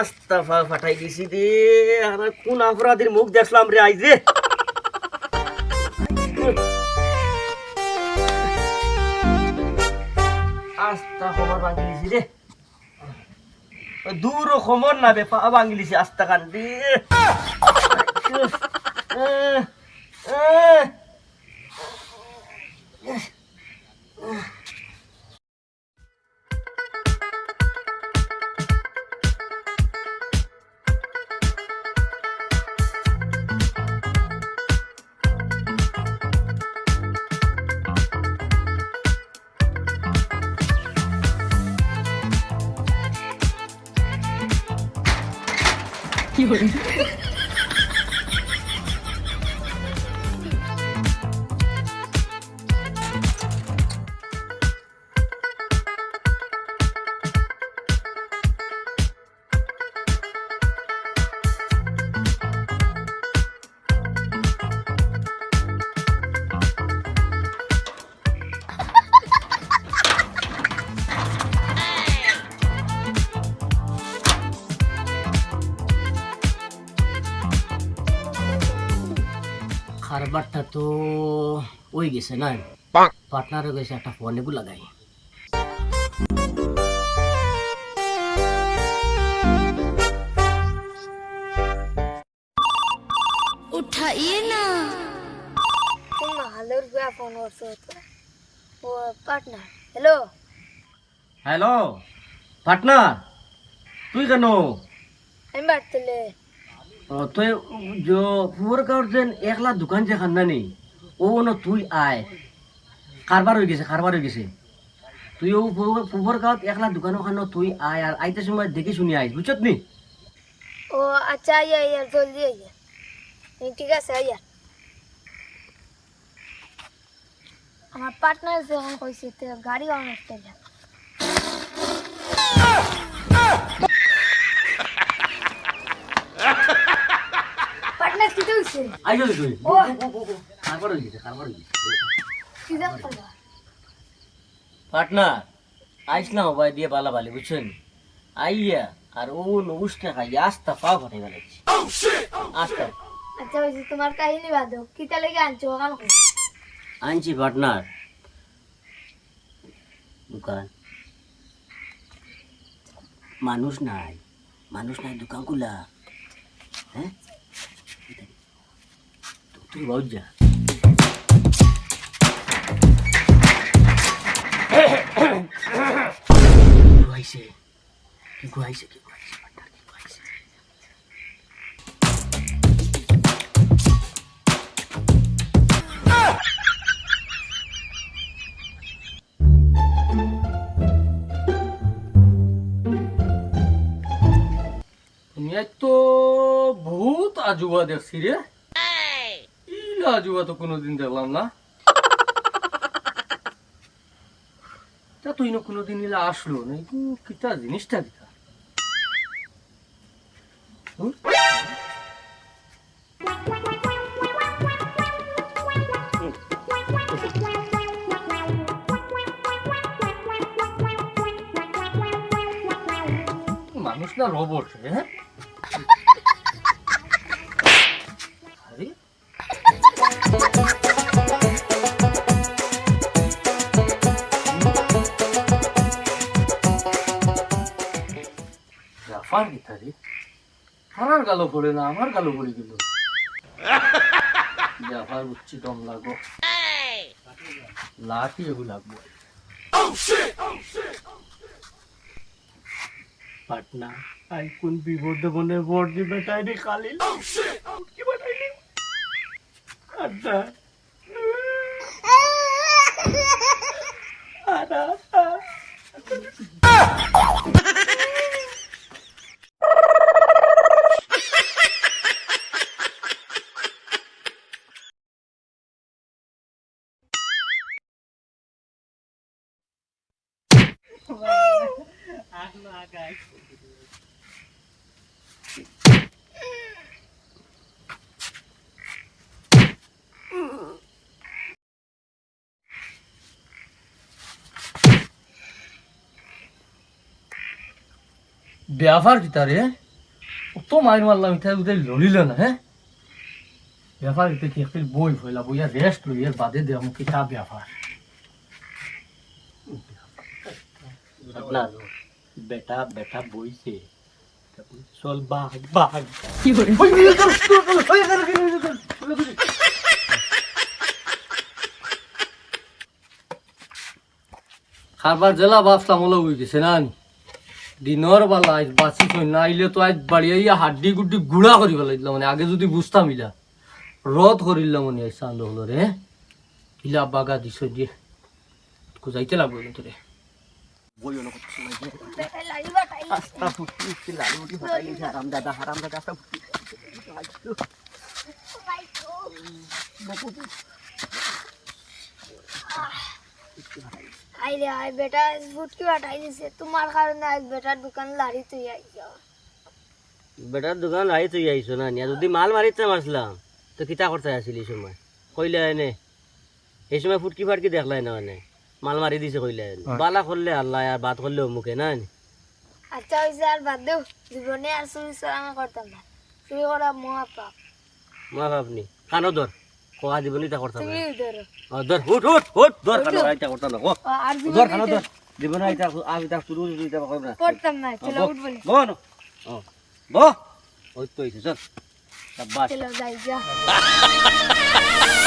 আস্তা ফাটাই দিছি রে। আমার কোন অপরাধীর মুখ দেখলাম রে আইজ। আস্তা খবর দিছি রে দূর খবর না বে, পা দিছি আস্তা কান drücken. খারবারটা তো ওই গেছে না পার্টনারও গেছে একটা ফোনে লাগাই उठाइए ना हॅलो रुपया फोनवर होतो हो पार्टनर हॅलो হ্যালো পার্টনার তুই কেন আমি বাড়তেলে ও, তুই পুয়ার কাউর যেন একলা দোকান যে খান্দানি ও ন তুই আয়। কারবার হয়ে গেছে, কারবার হয়ে গেছে। তুই ও পুয়ার গাঁত একলা দোকান ওখানে তুই আয় আর আইতে সময় দেখে শুনি আইস বুঝছত নি? ও আচ্ছা আইয়া আইয়া, জলদি আইয়া। ঠিক আছে, আইয়া। আমার পার্টনার যখন কইছে গাড়ি অনেক যা কি হইছে আইস তুই। কি জান করবা পার্টনার আইসলাম ভাই দিয়ে বালা বালি বুঝছেন আইয়া আর ও নবুসটা খাইয়া আস্তা পাও ফাটাই গেলাইছি আস্তা আচ্ছা হইছে তোমার কাহিনী বাদ কিতা লেগে আনছো ওখান আনছি পার্টনার দোকান মানুষ নাই মানুষ নাই দোকান খুলা হ্যাঁ তো- তুই বহুত যা কি গুয়াইছে কি গুয়াইছে কি গুয়াইছে পার্টনার কি গুয়াইছে দুনিয়ায় তো বহুত আজুবা দেখছি রে ইলা আজুবা তো কোনোদিন দেখলাম না। তা তুই না কোনোদিন ইলা আসলো, না কিতা, জিনিসটা কিতা? মানুষ না রোবট হ্যাঁ? জাফার গীতারে কারার গালো পড়ে না, আমার গালো পড়ে গেল। জাফার উচ্ছি দম লাগো। লাঠি এগু লাগবো। পাটনা, আই কোন বিপদে বনে বড় দি বেটাই রে খালি কি আরা ব্যাপার কি তারে? মাইর মারলাম এটা উদয় লড়িল না হ্যাঁ? এটা কি বই হইলা বইয়া রেস্ট লই এর বাদে দে, আমাকে তা ব্যাপার? আপনার বেটা বেটা বইছে চল বাঘ বাঘ খাবার জেলা বাপসাম হলো হয়ে গেছে না? দিনের বেলা বাঁচি থই না আইলে তো আজ বাড়ি আইয়া হাড্ডি গুড্ডি গুড়া করি ফেলাইছিলাম মানে আগে যদি বুঝতাম ইলা রদ করিলাম মানে আজ চান্দ হলো রে ইলা বাগা দিছ দিয়ে যাইতে লাগবে কিন্তু রে বেটা লাড়ি বাটাই আইলে আই বেটা ফুটকি বাটাই দিছে তোমার কারণে আজ বেটার দোকান লাড়ি তুই আইছ বেটার দোকান আই তুই আইছো না। নিয়া যদি মাল মারিতে মারছিলাম তো কিতা করতে আসিল সময়? কইলে এনে, এই সময় ফুটকি ফাটকি দেখলাই না মানে। মাল মারি দিছে কইলে। বালা করলে আল্লাহ আর বাদ করলে অমুকে না আচ্ছা হয়েছে আর বাদ দেও জীবনে আর চুরি চোরামি করতাম না। চুরি করা মহা পাপ মা বাপনি কানো ধর কোয়া জীবন ইতা করতাম না ধরো ও, ধর হুট হুট হুট ধর কানো ইতা করতাম না ধর কানো ধর। জীবন ইতা আমি তা শুরু শুরু ইতা করব না। করতাম না চলো উঠ বলে। বো ও বো। ওই তো হইছে চল। সাব্বাস। চলো যাই যা।